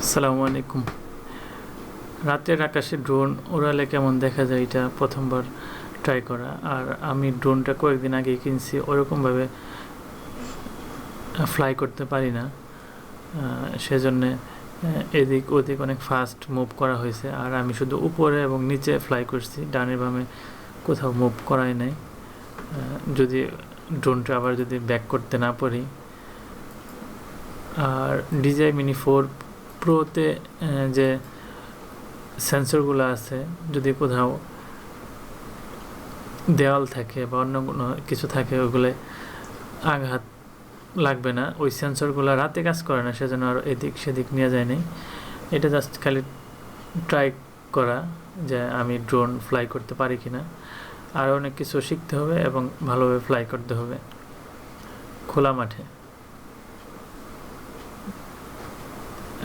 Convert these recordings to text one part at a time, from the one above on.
আসসালামু আলাইকুম। রাতের আকাশে ড্রোন ওড়ালে কেমন দেখা যায় এটা প্রথমবার ট্রাই করা। আর আমি ড্রোনটা কয়েকদিন আগে কিনছি, ওরকমভাবে ফ্লাই করতে পারি না। সেজন্যে এদিক ওদিক অনেক ফাস্ট মুভ করা হয়েছে। আর আমি শুধু উপরে এবং নিচে ফ্লাই করছি, ডানে বামে কোথাও মুভ করাই নাই। যদি ড্রোনটা আবার যদি ব্যাক করতে না পারি। আর ডিজাই মিনি ফোর প্রোতে যে সেন্সরগুলো আছে, যদি কোথাও দেওয়াল থাকে বা অন্য কোনো কিছু থাকে, ওগুলো আঘাত লাগবে না। ওই সেন্সরগুলো রাতে কাজ করে না, সেজন্য আর এদিক সেদিক নিয়ে যায় নাই এটা জাস্ট খালি ট্রাই করা যে আমি ড্রোন ফ্লাই করতে পারি কি না আর অনেক কিছু শিখতে হবে এবং ভালোভাবে ফ্লাই করতে হবে। খোলা মাঠে।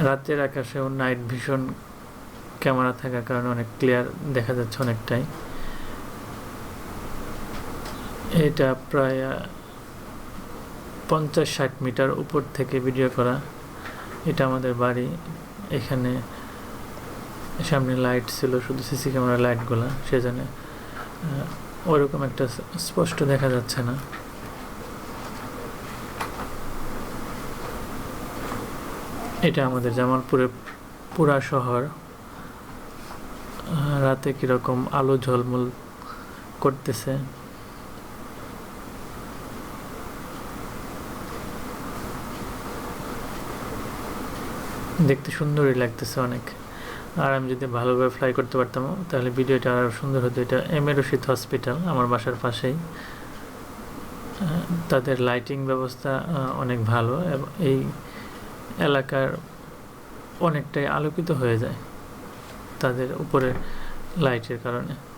রাতের আকাশেও নাইট ভিশন ক্যামেরা থাকার কারণে অনেক ক্লিয়ার দেখা যাচ্ছে অনেকটাই। এটা প্রায় পঞ্চাশ ষাট মিটার উপর থেকে ভিডিও করা। এটা আমাদের বাড়ি। এখানে সামনে লাইট ছিল, শুধু সিসি ক্যামেরা লাইটগুলো সেজন্য ওরকম একটা স্পষ্ট দেখা যাচ্ছে না। এটা আমাদের জামালপুরের পুরা শহর। রাতে কীরকম আলো ঝলমল করতেছে। দেখতে সুন্দরই লাগতেছে অনেক। আর আমি যদি ভালোভাবে ফ্লাই করতে পারতাম, তাহলে ভিডিওটা আরও সুন্দর হতো। এটা এম এ রশিদ হসপিটাল আমার বাসার পাশেই। তাদের লাইটিং ব্যবস্থা অনেক ভালো। এই এলাকার অনেকটাই আলোকিত হয়ে যায় তাদের উপরে লাইটের কারণে।